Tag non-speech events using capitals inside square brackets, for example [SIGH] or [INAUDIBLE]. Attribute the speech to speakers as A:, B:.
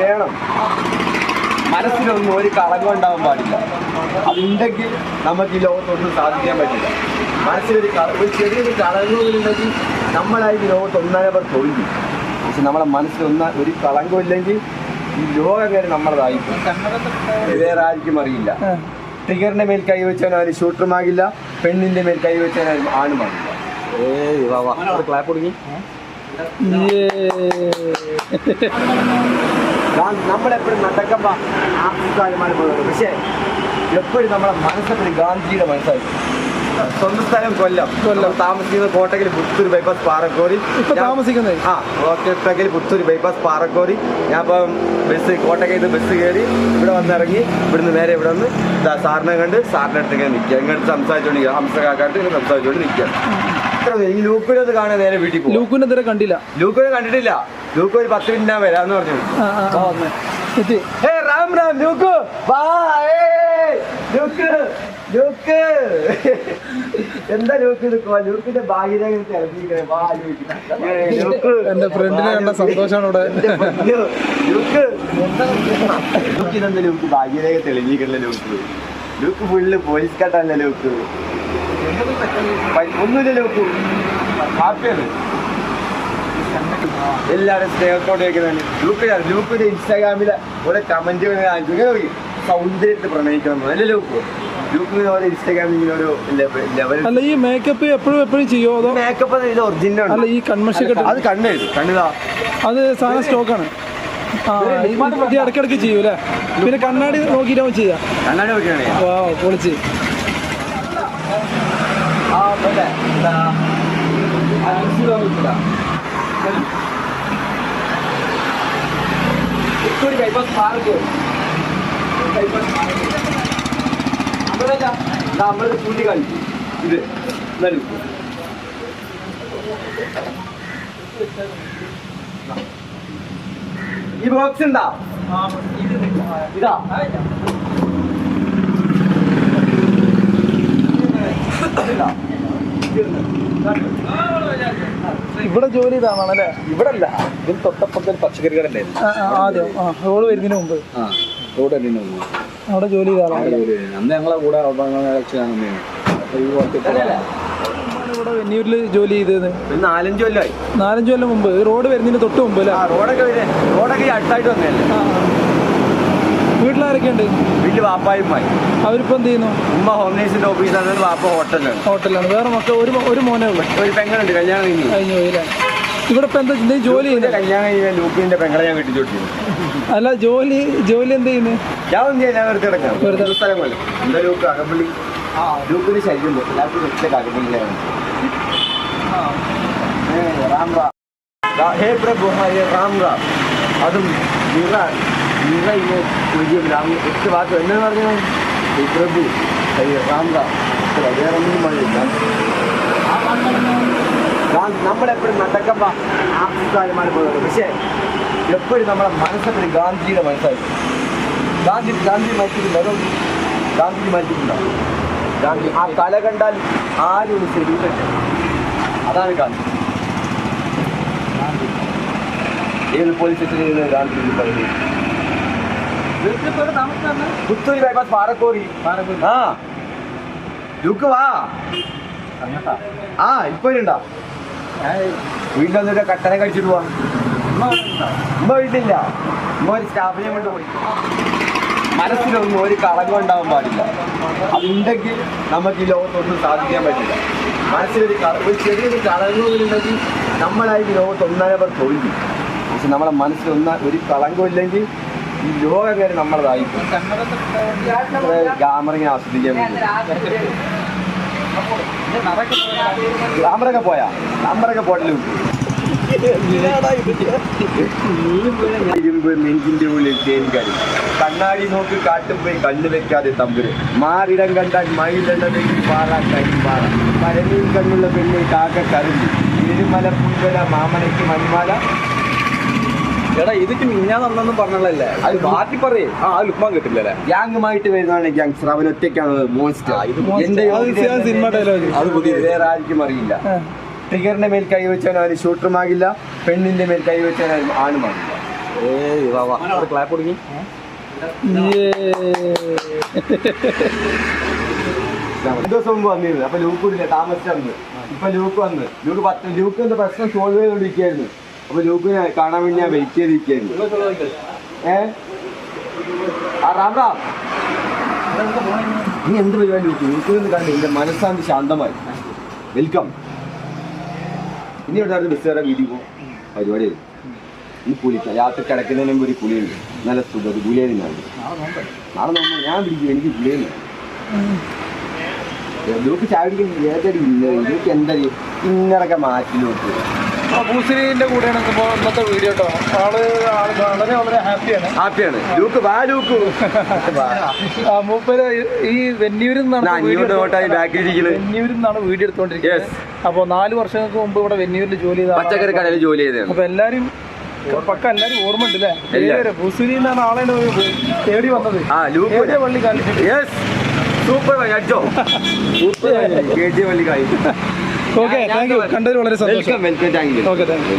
A: വേണം മനസ്സിലൊന്നും ഒരു കളങ്കം ഉണ്ടാവാൻ പാടില്ല. അതുണ്ടെങ്കിൽ നമുക്ക് ഈ ലോകത്തൊന്നും സാധിക്കാൻ പറ്റില്ല. മനസ്സിലൊരു ഒരു ചെറിയൊരു കളങ്കമില്ലെങ്കിൽ നമ്മളായി ഈ ലോകത്ത് ഒന്നാനവർ തോന്നി പക്ഷെ നമ്മളെ മനസ്സിലൊന്ന ഒരു കളങ്കം ഇല്ലെങ്കിൽ ഈ ലോകം വരെ നമ്മളതായിരിക്കും. വേറെ ആർക്കും അറിയില്ല ട്രിഗറിന്റെ മേൽ കൈ വെച്ചാൽ അവന് ഷൂട്ടറുമാകില്ല പെണ്ണിന്റെ മേൽ കൈ വെച്ചാൽ അവന് ആണുമാകില്ല. വാ ക്ലാപ്പ് തുടങ്ങി [LAUGHS] നമ്മളെപ്പോഴും നടക്കുമ്പോ ആഫ്രിക്കാരുമാര് പോകുന്നത് പക്ഷേ എപ്പോഴും നമ്മളെ മനസ്സെപ്പോഴും ഗാന്ധിജിയുടെ മനസ്സായി സ്വന്തം സ്ഥലം കൊല്ലം. കൊല്ലം. താമസിക്കുന്നത് കോട്ടക്കൽ പുത്തൂർ ബൈപ്പാസ് പാറക്കോറി
B: താമസിക്കുന്നത്
A: ആ കോട്ടക്കൽ പുത്തൂർ ബൈപ്പാസ് പാറക്കോറി ഞാൻ ഇപ്പം ബസ് നിന്ന് ബസ് കയറി ഇവിടെ വന്നിറങ്ങി ഇവിടുന്ന് നേരെ ഇവിടെ വന്ന് സാറിനെ കണ്ട് സാറിന്റെ ഇങ്ങനെ നിൽക്കുക. ഇങ്ങോട്ട് സംസാരിച്ചുകൊണ്ട് ഹംസ കാക്കാട്ട് ഇങ്ങനെ സംസാരിച്ചുകൊണ്ട് നിൽക്കുക ഇത്ര ഈ ലൂക്കിനത് കാണാൻ നേരെ വീട്ടിൽ പോകും
B: ലൂക്കിനെ ഇതുവരെ കണ്ടില്ല.
A: ലൂക്കുനെ കണ്ടിട്ടില്ല. ലൂക്കോ ഒരു പത്ത് മിനിറ്റ് വരാന്ന് പറഞ്ഞു.
B: ആ, ആ, ആ. എത്തി
A: ഏ റാം റാം ലൂക്കു. വാ ഏയ്, ലൂക്ക് ലൂക്ക്. എന്താ ലൂക്ക് ലൂക്കിന്റെ
B: എന്റെ ഫ്രണ്ടിനെ കണ്ട ഇവിടെ.
A: Look look? ഭാഗ്യരേഖ തെളിഞ്ഞിരിക്കണ ലൂക്ക്? ലൂക്ക് ഫുള്ള് പോലീസ് കട്ടല്ല ലൂക്ക്? പ- ഒന്നുമില്ല ലൂക്ക് ഹാപ്പിയാണ്. എല്ലാവരും സ്നേഹത്തോടെ വെക്കുന്നതാണ് ലൂക്ക് ലൂക്കിന്റെ ഇൻസ്റ്റാഗ്രാമിലെ ഓരോ കമന്റ് ഇങ്ങനെ സൗന്ദര്യത്തെ പ്രണയിക്കണം അല്ലേ ലെവൽ
B: അല്ല ഈ മേക്കപ്പ് എപ്പോഴും എപ്പോഴും ചെയ്യോ? അതോ
A: മേക്കപ്പ് ഇത് ഒറിജിനൽ
B: അല്ല ഈ കൺമഷി കെട്ട്
A: അത് കണ്ണെഴുതു കണ്ണിതാ
B: അത് സാധനം സ്റ്റോക്കാണ് ഇടയ്ക്കിടയ്ക്ക് പിന്നെ കണ്ണാടി നോക്കിയിട്ടാവും ചെയ്യാ.
A: കണ്ണാടി നോക്കിയാണ്
B: വാ പൊളിച്ച്.
A: പോലെ ഇതാ. അഞ്ച് കിലോമീറ്ററാ. Puthur bypass park bypass park ഇതാ നമ്മൾ ചൂണ്ടിക്കാണിച്ചു ഇത് എന്നാലും ഈ ബോക്സ് ഉണ്ടാ ഇതാ.
B: ഇവിടെ ജോലി ഇതാണല്ലേ? അല്ലേ
A: ഇവിടെ അല്ല ഇതിൽ തൊട്ടപ്പുറത്ത് പച്ചക്കറി കടല്ലേ
B: ആദ്യം റോഡ് വരുന്നതിന് മുമ്പ്.
A: ആ റോഡ് വരുന്നതിന് മുമ്പ്.
B: അവിടെ ജോലി
A: അന്ന് ഞങ്ങളെ കൂടെ
B: ഇവിടെ വെന്നൂരിൽ ജോലി ചെയ്തത്.
A: നാലഞ്ച് കൊല്ലമായി
B: നാലഞ്ച് കൊല്ലം മുമ്പ്. ഈ റോഡ് വരുന്നതിന് തൊട്ട് മുമ്പ് അല്ലേ?
A: ആ റോഡൊക്കെ റോഡൊക്കെ അടുത്തായിട്ട് വന്നതല്ലേ?
B: ആ, ആ. വീട്ടിലാരൊക്കെ ഉണ്ട്
A: വീട്ടിൽ വാപ്പായുമായി.
B: അവരിപ്പോ എന്ത് ചെയ്യുന്നു?
A: ഉമ്മ ഹോം നേഴ്സിന്റെ ഓഫീസാണ് വാപ്പ ഹോട്ടലാണ്
B: ഹോട്ടലാണ് വേറെ മക്കൾ ഒരു ഒരു മോനേ ഉള്ളൂ.
A: ഒരു പെങ്ങളുണ്ട് കല്യാണം കഴിഞ്ഞു.
B: കഴിഞ്ഞു പോയില്ലേ ഇവിടെ ഇപ്പൊ എന്താ ചെയ്യുന്നത് ജോലി ചെയ്യുന്നത്?
A: കല്യാണം കഴിഞ്ഞ ലൂക്കിന്റെ പെങ്ങളെ ഞാൻ കെട്ടിച്ചോട്ടിരുന്നു.
B: അല്ല ജോലി ജോലി എന്ത് ചെയ്യുന്നു?
A: ഞാൻ ഒന്നും ചെയ്യാൻ വെറുതെ കിടക്കാം
B: വെറുതെ.
A: സ്ഥലം പോലെ. എന്താ ലൂക്ക് അകമ്പള്ളി. ആ ലൂപ്പിന് ശല്യം. എല്ലാവർക്കും വെച്ചിട്ട് അകമ്പള്ളിയിലാണ്. ഏ, റാം റാം ഹേ പ്രഭു ഹേ റാം റാം അതും നിറ നിറ ഇങ്ങനെ ചോദ്യം രാം എട്ട് വാക്ക് എന്താന്ന് പറഞ്ഞാൽ ഈ പ്രഭു ഹേ റാം റാം ഇത്ര വേറെ ഒന്നും മഴയില്ല നമ്മളെപ്പോഴും നടക്കുമ്പോ ആഫ്രിക്കാരുമാര് പോകുന്നത്. പക്ഷേ എപ്പോഴും നമ്മളെ മനസ്സെപ്പോഴും ഗാന്ധിയുടെ മനസ്സായിരിക്കും. ഗാന്ധി ഗാന്ധി മരിച്ചിട്ടില്ല അതോ ഗാന്ധിജി മരിച്ചിട്ടുണ്ടോ? ഗാന്ധി ആ കല കണ്ടാൽ ആരും ഒന്ന് ശരിയില്ല അതാണ് ഗാന്ധി. ഏത് പോലീസ് സ്റ്റേഷനിൽ ഗാന്ധി പറയുന്നത്? പുത്തൂര് ബൈപ്പാസ് പാറക്കോറി ആ. ലുക്ക് വാ. ആ ഇപ്പൊ ഉണ്ടാ വീട്ടിൽ വന്നിട്ട് കട്ടനെ കഴിച്ചിട്ട് പോവാ. ഉമ്മ വീട്ടിലില്ല. ഉമ്മ ഒരു സ്റ്റാഫിനെ കൊണ്ട് പോയി. മനസ്സിലൊന്നും ഒരു കളങ്കം ഉണ്ടാവാൻ പാടില്ല. അതുണ്ടെങ്കിൽ നമുക്ക് ഈ ലോകത്തൊന്നും സാധിക്കാൻ പറ്റില്ല. മനസ്സിലൊരു ഒരു ചെറിയൊരു കളങ്കമില്ലെങ്കിൽ നമ്മളായി ലോകത്തൊന്നായവർ ലോകത്ത് തോൽവി പക്ഷെ നമ്മളെ മനസ്സിലൊന്ന ഒരു കളങ്കം ഇല്ലെങ്കിൽ ഈ ലോകം കയറി നമ്മളതായി ഗ്ലാമർ ഇങ്ങനെ ആസ്വദിക്കാൻ പറ്റും ഗ്ലാമറൊക്കെ പോയാ? ഗ്ലാമറൊക്കെ പോട്ടലും നെഞ്ചിന്റെ ഉള്ളിൽ തേൻകാരി കണ്ണാടി നോക്കി കാട്ടും പോയി കണ്ണു വെക്കാതെ തമ്പുര്. മാറിടം കണ്ടാൽ മയിലെണ്ണ പാറ. കരിമ്പാറ പരമീൻ കണ്ണുള്ള പെണ്ണെ കാക്ക കരുതി. ഇരുമല പുൽവല മാമനയ്ക്ക് മൺമാല
C: എടാ ഇതിക്ക് മിഞ്ഞാ തന്നെന്നും പറഞ്ഞല്ലേ അത് മാറ്റി പറയേ. ആ ലുക്മാൻ കിട്ടില്ലല്ലേ?
A: ഗ്യാങ്ങുമായിട്ട് വരുന്നതാണ് ഗ്യാങ്സ്റ്റർ. അവൻ ഒറ്റയ്ക്കാണ്. Monster
B: monster.
A: എന്റെ
B: അത്
A: പുതിയ വേറെ ആർക്കും അറിയില്ല. ട്രിഗറിന്റെ മേൽ കൈവച്ചാൽ അവന് ഷൂട്ടറുമാകില്ല പെണ്ണിന്റെ മേൽ കൈവച്ചാൽ അവൻ ആണുമാകില്ല.
C: ഏയ് വാ വാ. ക്ലാപ്പ് കൊടുങ്ങി
A: രണ്ട് ദിവസം മുമ്പ് വന്നിരുന്നു. അപ്പൊ ലൂക്കൂടില്ല താമസിച്ചു ഇപ്പൊ ലൂക്ക് വന്ന്. ലൂക്ക് പത്ത് ലൂക്ക് എന്താ പ്രശ്നം? സോൾവ് ചെയ്തോണ്ടിരിക്കായിരുന്നു അപ്പൊ ലൂക്കിനെ കാണാൻ വേണ്ടി ഞാൻ വെയിറ്റ് ചെയ്തിരിക്കുന്നു ഏ? ആ റാം നീ എന്ത് പരിപാടി ലൂക്ക് എന്ന് കണ്ട് എന്റെ മനസ്സാന്തി ശാന്തമായി. വെൽക്കം ഇനി അടുത്ത് ബസ് കയറാൻ വീട്ടിൽ പോകും പരിപാടി ഇനി കുളിക്കാം രാത്രി കിടക്കുന്നതിന് മുമ്പ് ഒരു കുളിയുണ്ട് നല്ല സുഖം ഗുളിയ നാളെ നമ്മൾ ഞാൻ പിടിക്കും എനിക്ക് ഗുളിയുണ്ട് ലൂക്ക് ചാടിക്കും ഏതൊരു ലൂക്ക് എന്താ ഇന്നറൊക്കെ മാറ്റി നോക്ക്.
B: ഭൂശ്രീന്റെ കൂടെയാണ് ഇന്നത്തെ വീഡിയോ കേട്ടോ ആൾ ആൾ വളരെ വളരെ ഹാപ്പിയാണ്.
A: ഹാപ്പിയാണ്. ലൂക്ക് വാ ലൂക്ക്.
B: മൂപ്പര് ഈ വെന്നിയൂരിൽ വെന്നിയൂരിൽ നിന്നാണ് വീഡിയോ എടുത്തോണ്ടിരിക്കുന്നത് അപ്പോൾ നാല് വർഷങ്ങൾക്ക് മുമ്പ് ഇവിടെ വെന്നിയൂരിൽ ജോലി ചെയ്ത
A: പച്ചക്കറി കടയിൽ ജോലി ചെയ്തത്
B: അപ്പൊ എല്ലാരും പക്ക എല്ലാരും ഓർമ്മ ഉണ്ട് അല്ലേ. ഭൂസുരി എന്നാണ് ആളെ തേടി വന്നത്. പള്ളി
A: കാണിച്ചു സൂപ്പർ അടിച്ചോ. സൂപ്പർ കെ ജി പള്ളി കായി
B: ഓക്കെ താങ്ക് യു കണ്ടതിൽ വളരെ സന്തോഷം. Okay thank you